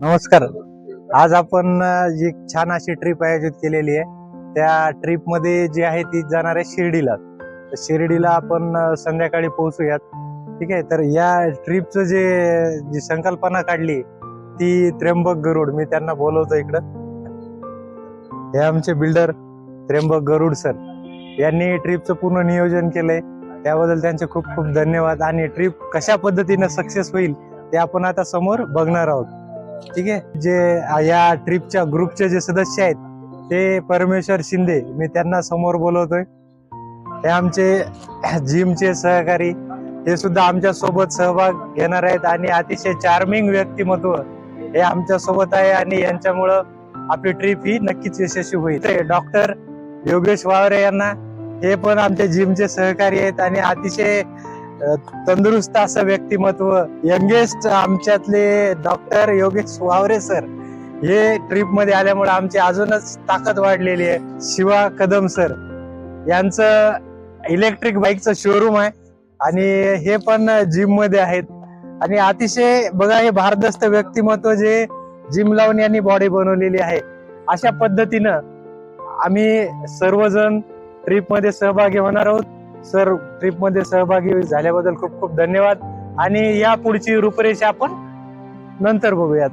नमस्कार. आज आपण जी छान अशी ट्रिप आयोजित केलेली आहे त्या ट्रिपमध्ये जी आहे ती जाणार आहे शिर्डीला. तर शिर्डीला आपण संध्याकाळी पोहोचूयात. ठीक आहे? तर या ट्रिपचं जे जी संकल्पना काढली ती त्र्यंबक गरुड मी त्यांना बोलवतो इकडं. हे आमचे बिल्डर त्र्यंबक गरुड सर यांनी ट्रिपचं पूर्ण नियोजन केलंय. त्याबद्दल त्यांचे खूप खूप धन्यवाद. आणि ट्रिप कशा पद्धतीनं सक्सेस होईल ते आपण आता समोर बघणार आहोत. ठीक आहे? जे या ट्रिपच्या ग्रुपचे जे सदस्य आहेत ते परमेश्वर शिंदे मी त्यांना समोर बोलवतोय. हे आमचे जिमचे सहकारी हे सुद्धा आमच्यासोबत सहभाग घेणार आहेत आणि अतिशय चार्मिंग व्यक्तिमत्व हे आमच्यासोबत आहे आणि यांच्यामुळं आपली ट्रिप ही नक्कीच यशस्वी होईल. डॉक्टर योगेश वावरे यांना हे पण आमच्या जिमचे सहकारी आहेत आणि अतिशय तंदुरुस्त असं व्यक्तिमत्व. यंगेस्ट आमच्यातले डॉक्टर योगेश वावरे सर हे ट्रिपमध्ये आल्यामुळे आमची अजूनच ताकद वाढलेली आहे. शिवा कदम सर यांचं इलेक्ट्रिक बाईकचं शोरूम आहे आणि हे पण जिममध्ये आहेत. आणि अतिशय बघा हे भारदस्त व्यक्तिमत्व जे जिम लावून यांनी बॉडी बनवलेली आहे. अशा पद्धतीनं आम्ही सर्वजण ट्रिपमध्ये सहभागी होणार आहोत. सर ट्रिपमध्ये सहभागी झाल्याबद्दल खूप खूप धन्यवाद. आणि या पुढची रूपरेषा आपण नंतर बघूयात.